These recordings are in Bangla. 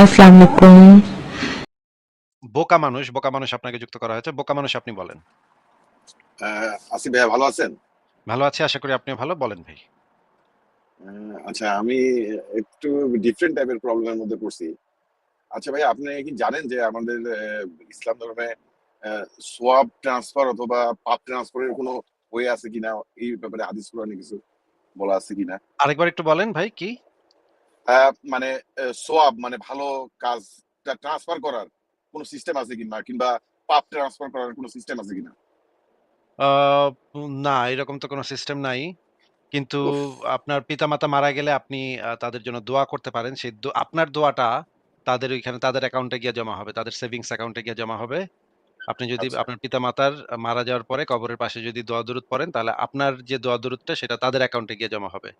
আসসালামু আলাইকুম। বোকা মানুষ, বোকা মানুষ আপনাকে যুক্ত করা হয়েছে। বোকা মানুষ আপনি বলেন। আ আসিফ ভাইয়া ভালো আছেন? ভালো আছি। আশা করি আপনিও ভালো। বলেন ভাই। আচ্ছা আমি একটু ডিফারেন্ট টাইপের প্রবলেম এর মধ্যে পড়ছি। আচ্ছা ভাই আপনি কি জানেন যে আমাদের ইসলাম ধর্মে সোয়াব ট্রান্সফার অথবা পাপ ট্রান্সফার এর কোনো ওয়ে আছে কিনা? এই ব্যাপারে হাদিস কোরআনে কিছু বলা আছে কিনা? আরেকবার একটু বলেন ভাই কি? মানে সোয়াব মানে ভালো কাজটা ট্রান্সফার করার কোনো সিস্টেম আছে কিনা? কিংবা পাপ ট্রান্সফার করার কোনো সিস্টেম আছে কিনা? না এরকম তো কোনো সিস্টেম নাই। কিন্তু! আপনার পিতামাতা মারা গেলে আপনি তাদের জন্য দোয়া করতে পারেন। সেই আপনার দোয়াটা তাদের ওইখানে তাদের অ্যাকাউন্টে গিয়ে জমা হবে। তাদের সেভিংস অ্যাকাউন্টে গিয়ে জমা হবে। আপনি যদি আচ্ছা। আপনার পিতামাতার মারা যাওয়ার পরে কবরের পাশে যদি দোয়া দূরত পড়েন তাহলে আপনার যে দোয়া দরুদটা সেটা তাদের অ্যাকাউন্টে গিয়ে জমা হবে।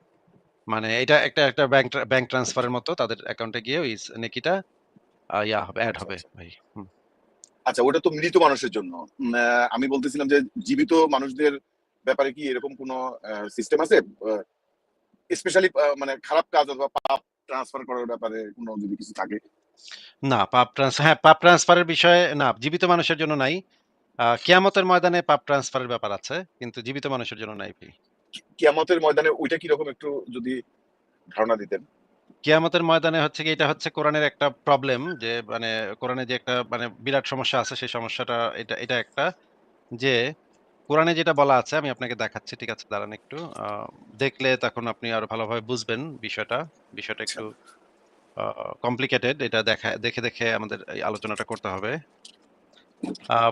মানে এটা একটা একটা ব্যাংক ব্যাংক ট্রান্সফার এর মতো তাদের অ্যাকাউন্টে গিয়ে ওই নেকিটা ইয়া হবে, এড আচ্ছা, হবে আচ্ছা। ভাই। আচ্ছা ওটা তো মৃত মানুষের জন্য। আমি বলতেছিলাম যে জীবিত মানুষদের ব্যাপারে কি এরকম কোনো সিস্টেম আছে? স্পেশালি মানে খারাপ কাজ অথবা পাপ ট্রান্সফার করার ব্যাপারে কোনো যদি কিছু থাকে? না পাপ ট্রান্স হ্যাঁ, পাপ ট্রান্সফারের বিষয়ে না জীবিত মানুষের জন্য নাই। কিয়ামতের ময়দানে পাপ ট্রান্সফারের ব্যাপার আছে। কিন্তু জীবিত মানুষের জন্য নাই ভাই। কিয়ামতের ময়দানে ওইটা কীরকম একটু যদি ধারণা দিতেন? কিয়ামতের ময়দানে হচ্ছে কি এটা হচ্ছে কোরআনের একটা প্রবলেম যে মানে কোরআনে যে একটা মানে বিরাট সমস্যা আছে সেই সমস্যাটা এটা এটা একটা যে কোরআনে যেটা বলা আছে আমি আপনাকে দেখাচ্ছি। ঠিক আছে দাঁড়ান একটু। দেখলে তখন আপনি আরও ভালোভাবে বুঝবেন বিষয়টা। বিষয়টা। একটু কমপ্লিকেটেড এটা দেখা দেখে, দেখে আমাদের আলোচনাটা করতে হবে।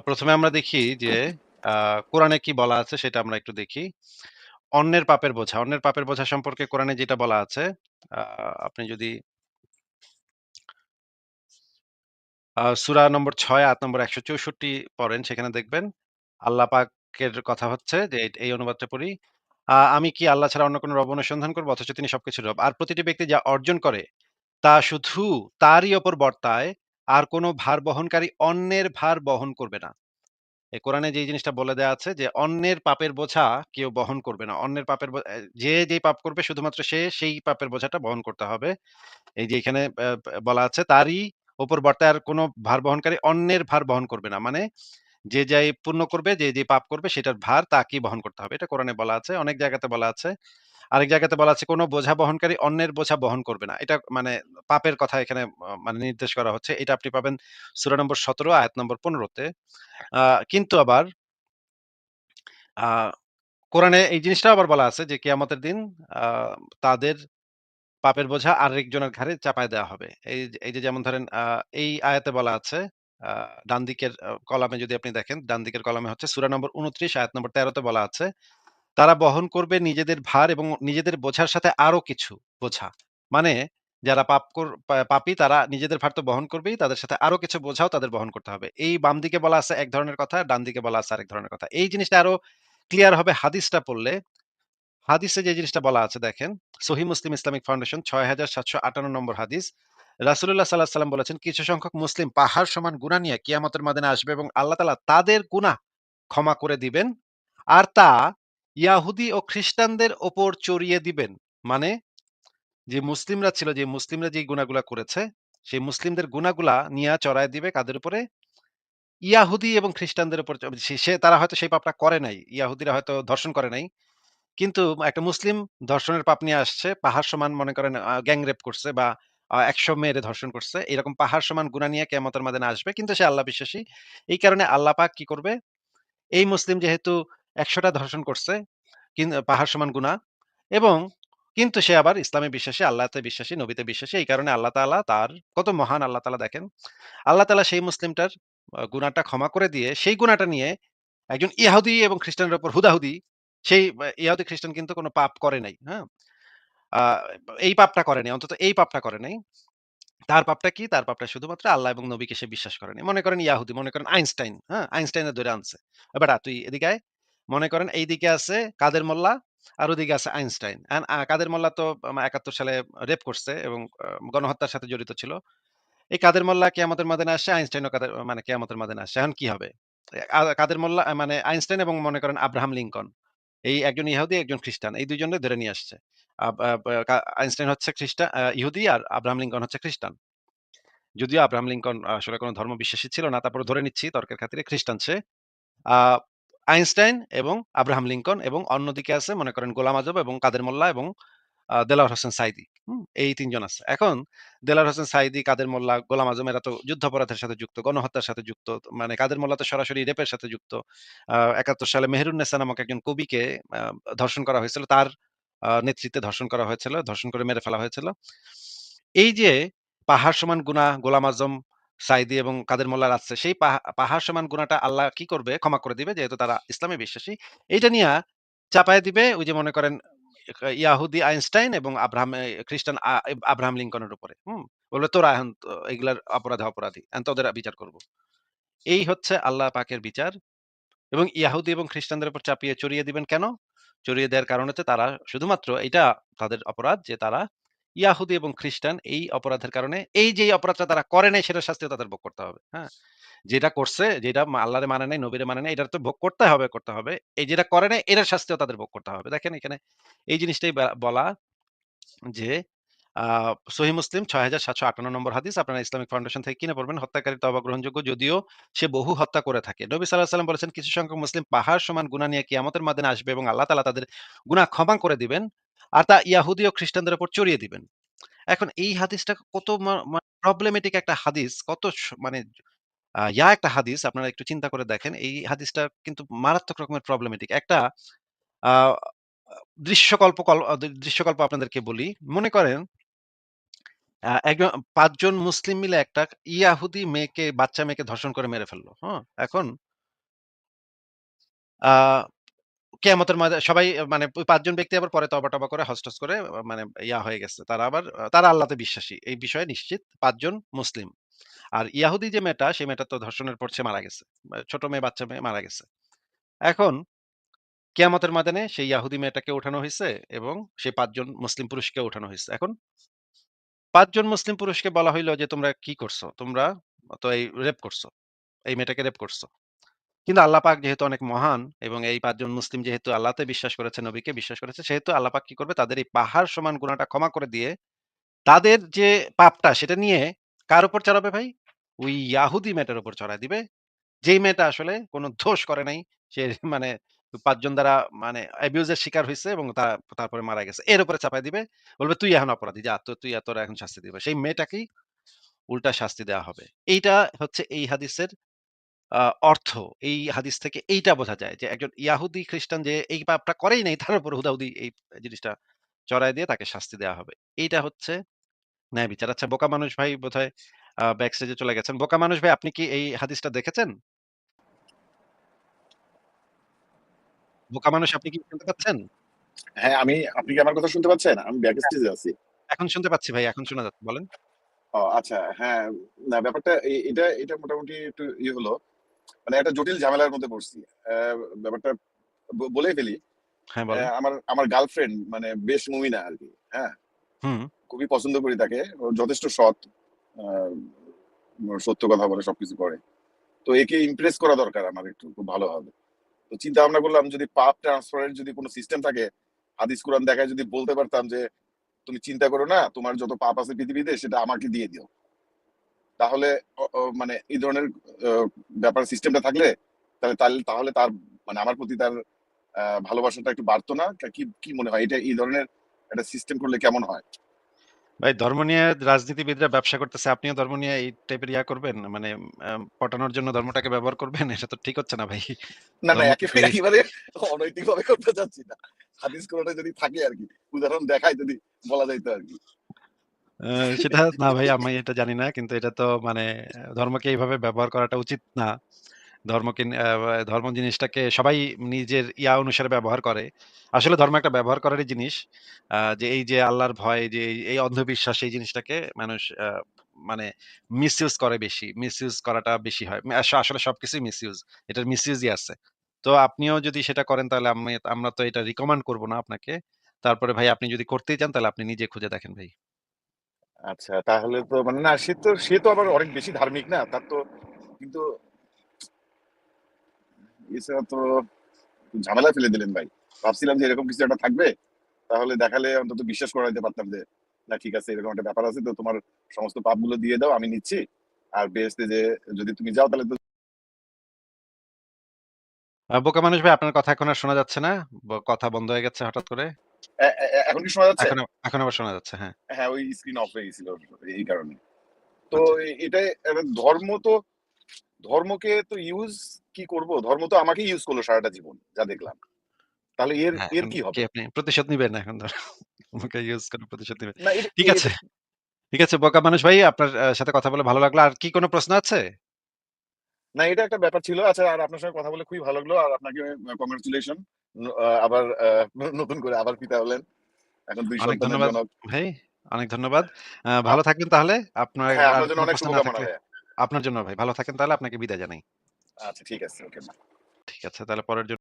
১ম আমরা দেখি যে কোরআনে কি বলা আছে সেটা আমরা একটু দেখি। অন্যের পাপের বোঝা, অন্যের পাপের বোঝা সম্পর্কে কোরআনে যেটা বলা আছে আপনি যদি সূরা নম্বর ৬ আয়াত নম্বর ১৬৪ পড়েন সেখানে দেখবেন আল্লাহ পাকের কথা হচ্ছে যে এই অনুবাদটা পড়ি। আমি কি আল্লাহ ছাড়া অন্য কোনো রব অনুসন্ধান করব অথচ তিনি সবকিছুর রব। আর প্রতিটি ব্যক্তি যা অর্জন করে তা শুধু তারই ওপর বর্তায় আর কোন ভার বহনকারী অন্যের ভার বহন করবে না। কোরআনে যে জিনিসটা বলে দেয়া আছে যে অন্যের পাপের বোঝা কেউ বহন করবে না। অন্যের পাপের বো যে যেই পাপ করবে শুধুমাত্র সে সেই পাপের বোঝাটা বহন করতে হবে। এই যে এখানে বলা আছে তারই উপর বর্তায় আর কোনো ভার বহনকারী অন্যের ভার বহন করবে না। মানে যে যাই পুণ্য করবে, যে, যে পাপ করবে সেটার ভার তাকেই বহন করতে হবে। এটা কোরআনে বলা আছে। অনেক জায়গাতে বলা আছে। আরেক জায়গাতে বলা আছে কোন বোঝা বহনকারী অন্যের বোঝা বহন করবে না। এটা মানে পাপের কথা এখানে মানে নির্দেশ করা হচ্ছে। এটা আপনি পাবেন সূরা নম্বর ১৭ আয়াত নম্বর ১৫ তে। আ কিন্তু আবার কোরআনে এই জিনিসটাও আবার বলা আছে যে কিয়ামতের দিন তাদের পাপের বোঝা আরেকজনের ঘাড়ে চাপায় দেওয়া হবে। এই এই যে যেমন ধরেন এই আয়াতে বলা আছে ডান দিকের কলামে যদি আপনি দেখেন, ডান দিকের কলামে হচ্ছে সূরা নম্বর ২৯ আয়াত নম্বর তেরোতে বলা আছে, তারা বহন করবে নিজেদের ভার এবং নিজেদের বোঝার সাথে আরও কিছু বোঝা। মানে যারা পাপ কর পা তারা নিজেদের ভার তো বহন করবেই, তাদের সাথে আরও কিছু বোঝাও তাদের বহন করতে হবে। এই বাম দিকে বলা আছে এক ধরনের কথা, ডান দিকে বলা আছে আরেক ধরনের কথা। এই জিনিসটা আরও ক্লিয়ার হবে হাদিসটা পড়লে। হাদিসে যে জিনিসটা বলা আছে দেখেন, সহিহ মুসলিম ইসলামিক ফাউন্ডেশন ৬৭৫৮ নম্বর হাদিস। রাসুল্লাহ আলাইহি সাল্লাম বলেছেন, "কিছু সংখ্যক মুসলিম পাহাড় সমান গুনাহ নিয়ে কিয়ামতের ময়দানে আসবে এবং আল্লাহ তালা তাদের গুনাহ ক্ষমা করে দিবেন। আর তা ইয়াহুদী ও খ্রিস্টানদের ওপর চড়িয়ে দিবেন।" মানে যে মুসলিমরা ছিল, যে মুসলিমরা যে গুনাহগুলা করেছে, সেই মুসলিমদের গুনাহগুলা নিয়ে চড়ায় দিবে কাদের উপরে? ইয়াহুদি এবং খ্রিস্টানদের উপর সে তারা হয়তো সেই পাপটা করে নাই। ইয়াহুদিরা হয়তো ধর্ষণ করে নাই। কিন্তু একটা মুসলিম ধর্ষণের পাপ নিয়ে আসছে। পাহাড় সমান মনে করেন আ গ্যাং করছে বা ১০০ মেয়েরে ধর্ষণ করছে। এরকম পাহাড় সমান গুনাহ নিয়ে কিয়ামতের ময়দানে আসবে। কিন্তু সে আল্লাহ বিশ্বাসী। এই কারণে আল্লাহ পাক কি করবে? এই মুসলিম যেহেতু ১০০ টা ধর্ষণ করছে, পাহাড় সমান গুনাহ এবং কিন্তু সে আবার ইসলামে বিশ্বাসী, আল্লাহতে বিশ্বাসী, নবীতে বিশ্বাসী। এই কারণে আল্লাহ তাআলা তার কত মহান আল্লাহ তালা দেখেন। আল্লাহ তাআলা সেই মুসলিমটার গুনাহটা ক্ষমা করে দিয়ে সেই গুনাহটা নিয়ে একজন ইহুদী এবং খ্রিস্টানের উপর হুদাহুদি সেই আ ইহুদি খ্রিস্টান কিন্তু কোনো পাপ করে নাই। হ্যাঁ? এই পাপটা করে নাই। অন্তত এই পাপটা করে নাই। তার পাপটা কি? তার পাপটা শুধুমাত্র আল্লাহ এবং নবীকে সে বিশ্বাস করে নাই। মনে করেন ইয়াহুদী, মনে করেন আইনস্টাইন, হ্যাঁ? আইনস্টাইনের ধইরা আনছে। "এ বেটা তুই এদিকে আয়।" মনে করেন এইদিকে আছে কাদের মোল্লা আর ওদিকে আছে আইনস্টাইন। কাদের মোল্লা তো একাত্তর সালে রেপ করছে এবং গণহত্যার সাথে জড়িত ছিল। এই কাদের মোল্লা কিয়ামতের ময়দানে আসছে, আইনস্টাইনও কাদের মানে কিয়ামতের ময়দানে আসছে। এখন কি হবে? কাদের মোল্লা মানে আইনস্টাইন এবং মনে করেন আব্রাহাম লিঙ্কন। এই একজন ইহুদি, একজন খ্রিস্টান। এই ২ জনরে ধরে নিয়ে আসছে। আইনস্টাইন হচ্ছে খ্রিস্টান ইহুদি আর আব্রাহাম লিঙ্কন হচ্ছে খ্রিস্টান। যদিও আব্রাহাম লিঙ্কন আসলে কোনো ধর্ম বিশ্বাসী ছিল না। তারপরে ধরে নিচ্ছি তর্কের খাতিরে খ্রিস্টান সে। আইনস্টাইন এবং আব্রাহাম লিঙ্কন এবং অন্যদিকে আছে মনে করেন গোলাম আজম এবং কাদের মোল্লা এবং আ হোসেন। হুম? এই ৩ জন আছে। এখন দেলোয়ার হোসেন সাঈদী, কাদের মোল্লা, গোলাম আজম এরা তো যুদ্ধাপরাধের সাথে যুক্ত, গণহত্যার সাথে যুক্ত। মানে কাদের মোল্লা তো সরাসরি রেপের সাথে যুক্ত। ৭১ সালে মেহেরুন্নেসা নামক একজন কবিকে ধর্ষণ করা হয়েছিল। তার নেতৃত্বে ধর্ষণ করা হয়েছিল। ধর্ষণ করে মেরে ফেলা হয়েছিল। এই যে পাহাড় সমান গুনাহ গোলাম আজম, সাঈদী এবং কাদের মোল্লার আছে, সেই পাহা পাহাড় সমান গুনাহটা আল্লাহ কি করবে? ক্ষমা করে দিবে যেহেতু তারা ইসলামে বিশ্বাসী। এইটা নিয়ে চাপায়া দিবে ওই যে মনে করেন ইয়াহুদি আইনস্টাইন এবং আব্রাহাম খ্রিস্টান আব্রাহাম লিঙ্কনের উপরে। হুম? বলবে তোরা এখন এগুলার অপরাধে অপরাধী। তোদের বিচার করব। এই হচ্ছে আল্লাহ পাকের বিচার এবং ইয়াহুদি এবং খ্রিস্টানদের উপর চাপিয়ে চড়িয়ে দিবেন কেন? চড়িয়ে দেওয়ার কারণ হচ্ছে তারা শুধুমাত্র এটা তাদের অপরাধ যে তারা ইয়াহুদি এবং খ্রিস্টান এই অপরাধের কারণে এই যে অপরাধটা তারা করে নাই সেটার শাস্তিও তাদের ভোগ করতে হবে। হ্যাঁ? যেটা করছে, যেটা আল্লাহরে মানে নাই, নবীরে মানে নাই, এটার তো ভোগ করতে হবে, করতে হবে। এই যেটা করে নাই এটার শাস্তিও তাদের ভোগ করতে হবে। দেখেন এখানে এই জিনিসটাই বলা যে আ সহিহ মুসলিম ৬৭৫৮ নম্বর হাদিস আপনারা ইসলামিক ফাউন্ডেশন থেকে কিনে পড়বেন। হত্যাকারীর তওবা গ্রহণযোগ্য যদিও সে বহু হত্যা করে থাকে। নবী আলাইহি সাল্লাম বলেছেন কিছু সংখ্যক মুসলিম পাহাড় সমান গুনাহ নিয়ে কিয়ামতের ময়দানে আসবে এবং আল্লাহ তালা তাদের গুনাহ ক্ষমা করে দিবেন। আর তা ইয়াহুদি ও খ্রিস্টানদের উপর চড়িয়ে দিবেন। এখন এই হাদিসটা কত প্রবলেমেটিক একটা হাদিস, কত মানে ইয়া একটা হাদিস আপনারা একটু চিন্তা করে দেখেন। এই হাদিসটা কিন্তু মারাত্মক রকমের প্রবলেমেটিক। একটা দৃশ্যকল্প কল দৃশ্যকল্প আপনাদেরকে বলি। মনে করেন একজন ৫ জন মুসলিম মিলে একটা ইয়াহুদি মেয়েকে, বাচ্চা মেয়েকে ধর্ষণ করে মেরে ফেলল হ্যাঁ? এখন কেয়ামতের ময়দা সবাই মানে ৫ ব্যক্তি আবার পরে তওবা-টবা করে হজ-টজ করে মানে ইয়া হয়ে গেছে। তারা আবার তারা আল্লাহতে বিশ্বাসী। এই বিষয়ে নিশ্চিত ৫ জন মুসলিম। আর ইয়াহুদি যে মেয়েটা, সেই মেয়েটা তো ধর্ষণের পর সে মারা গেছে। ছোট মেয়ে, বাচ্চা মেয়ে মারা গেছে। এখন কেয়ামতের ময়দানে সেই ইয়াহুদি মেয়েটাকে উঠানো হয়েছে এবং সেই পাঁচজন মুসলিম পুরুষকে উঠানো হয়েছে এখন পাঁচজন মুসলিম পুরুষকে বলা হইল যে, "তোমরা কি করছ? তোমরা তো এই রেপ করছ। এই মেয়েটাকে রেপ করছ।" কিন্তু আল্লাহ পাক যেহেতু অনেক মহান এবং এই ৫ জন মুসলিম যেহেতু আল্লাহতে বিশ্বাস করেছে, নবীকে বিশ্বাস করেছে, সেহেতু আল্লাহ পাক কি করবে? তাদের এই পাহাড় সমান গুনাহটা ক্ষমা করে দিয়ে, তাদের যে পাপটা সেটা নিয়ে কার উপর চড়াবে ভাই? ওই ইয়াহুদি মেয়েটার উপর চড়ায় দিবে। যেই মেয়েটা আসলে কোন দোষ করে নাই। সে মানে ৫ জন দ্বারা মানে অ্যাবিউজ এর শিকার হইছে এবং তা তারপরে মারা গেছে। এর উপরে চাপাই দিবে। বলবে, "তুই এখন অপরাধী। যা তো তুই তোরা এখন শাস্তি দিবে।" সেই মেয়েটাকেই উল্টা শাস্তি দেওয়া হবে। এইটা হচ্ছে এই হাদিসের অর্থ। এই হাদিস থেকে এইটা বোঝা যায় যে একজন ইয়াহুদি খ্রিস্টান যে এই পাপটা করেই নাই তার উপর হুদাহুদি এই জিনিসটা চড়ায় দিয়ে তাকে শাস্তি দেওয়া হবে। এইটা হচ্ছে ন্যায় বিচার। আচ্ছা বোকা মানুষ ভাই বোধহয় ব্যাক স্টেজে চলে গেছেন। বোকা মানুষ ভাই আপনি কি এই হাদিসটা দেখেছেন? বোকা মানুষ আপনি কি শুনতে পাচ্ছেন? হ্যাঁ, আমি আপনি কি আমার কথা শুনতে পাচ্ছেন? আমি ব্যাক হ্যাঁ। স্টেজে আছি। এখন শুনতে পাচ্ছি ভাই, এখন শোনা যাচ্ছে। বলেন। ও আচ্ছা, হ্যাঁ, না ব্যাপারটা এটা এটা মোটামুটি একটু ইয়ে হলো। মানে একটা জটিল ঝামেলার মধ্যে পড়ছি। ব্যাপারটা ব বলেই ফেলি। হ্যাঁ। আমার আমার গার্লফ্রেন্ড মানে বেশ মুমিনা আরকি। হ্যাঁ? খুবই পছন্দ করি তাকে। যথেষ্ট সৎ। সত্য কথা বলে সবকিছু করে। তো একে ইমপ্রেস করা দরকার আমার একটু খুব ভালোভাবে। তো চিন্তা ভাবনা করলাম যদি পাপ ট্রান্সফার এর যদি কোনো সিস্টেম থাকে, হাদিস কোরআন দেখায় যদি বলতে পারতাম যে, "তুমি চিন্তা করো না, তোমার যত পাপ আছে পৃথিবীতে সেটা আমাকে দিয়ে দিও।" তাহলে মানে এই ধরনের ব্যাপার সিস্টেমটা থাকলে তাহলে তাহলে তার মানে আমার প্রতি তার ভালোবাসাটা একটু বাড়তো না? কি কি মনে হয়? এটা এই ধরনের একটা সিস্টেম করলে কেমন হয়? ভাই ধর্ম নিয়ে রাজনীতিবিদরা ব্যবসা করতেছে। আপনিও ধর্ম নিয়ে এই টাইপের ইয়া করবেন? মানে পটানোর জন্য ধর্মটাকে ব্যবহার করবেন? এটা তো ঠিক হচ্ছে না ভাই। না, না একেবারে একেবারে অনৈতিকভাবে করতে চাচ্ছি না। হাদিস কোরআনে যদি থাকে আর কি উদাহরণ দেখায় যদি বলা যাইত আরকি। আ সেটা না ভাই, আমি এটা জানি না। কিন্তু এটা তো মানে ধর্মকে এইভাবে ব্যবহার করাটা উচিত না। ধর্মকে ধর্ম জিনিসটাকে সবাই নিজের ইয়া অনুসারে ব্যবহার করে। আসলে ধর্ম একটা ব্যবহার করারই জিনিস। যে এই যে আল্লাহর ভয়, যে এই অন্ধবিশ্বাস, এই জিনিসটাকে মানুষ আ মানে মিসইউজ করে বেশি। মিসইউজ করাটা বেশি হয়। আস, আসলে সবকিছুই মিসইউজ। এটার মিসইউজই আছে। তো আপনিও যদি সেটা করেন, তাহলে আমি, আমরা তো এটা রিকমেন্ড করব না আপনাকে। তারপরে ভাই, আপনি যদি করতেই চান, তাহলে আপনি নিজে খুঁজে দেখেন ভাই। আচ্ছা তাহলে তো মানে না, সে তো সে তো আবার অনেক বেশি ধার্মিক না। তার তো কিন্তু এছাড়া তো ঝামেলায় ফেলে দিলেন ভাই। ভাবছিলাম যে এরকম কিছু একটা থাকবে। তাহলে দেখালে অন্তত বিশ্বাস করাইতে পারতাম যে, না, ঠিক আছে, এরকম একটা ব্যাপার আছে, তো তোমার সমস্ত পাপগুলো দিয়ে দাও, আমি নিচ্ছি আর বেহেশতে যে, যদি তুমি যাও, তাহলে তো বোকা মানুষ ভাই, আপনার কথা এখন আর শোনা যাচ্ছে না। কথা বন্ধ হয়ে গেছে হঠাৎ করে। এখন কি শোনা যাচ্ছে এখন আবার শোনা যাচ্ছে। হ্যাঁ। হ্যাঁ ওই স্ক্রিন অফ হয়ে গেছিল এই কারণে তো আচ্ছা। এটাই ধর্ম তো ধর্মকে তো ইউজ কি করব ধর্ম তো আমাকে ইউজ করল সারাটা জীবন যা দেখলাম তাহলে এর হ্যাঁ, এর কি হবে আপনি প্রতিশোধ নিবেন এখন ধর আমাকে ইউজ করে প্রতিশোধ নিবেন। ঠিক আছে। ঠিক আছে বোকা মানুষ ভাই আপনার সাথে কথা বলে ভালো লাগল। আর কি কোনো প্রশ্ন আছে? না এটা একটা ব্যাপার ছিল। আচ্ছা আর আপনার সঙ্গে কথা বলে খুবই ভালো লাগল। আর আপনাকে কংগ্রাচুলেশন। আবার নতুন করে আবার পিতা হলেন। এখন দুই অনেক ধন্যবাদ। ভাই। অনেক ধন্যবাদ। ভালো থাকবেন তাহলে। আপনার হ্যাঁ, আপনার জন্য অনেক প্রশ্ন শুভকামনা থাকলে আপনার জন্য ভাই। ভালো থাকেন তাহলে আপনাকে বিদায় জানাই। আচ্ছা ঠিক আছে। ওকে ঠিক আছে। তাহলে পরের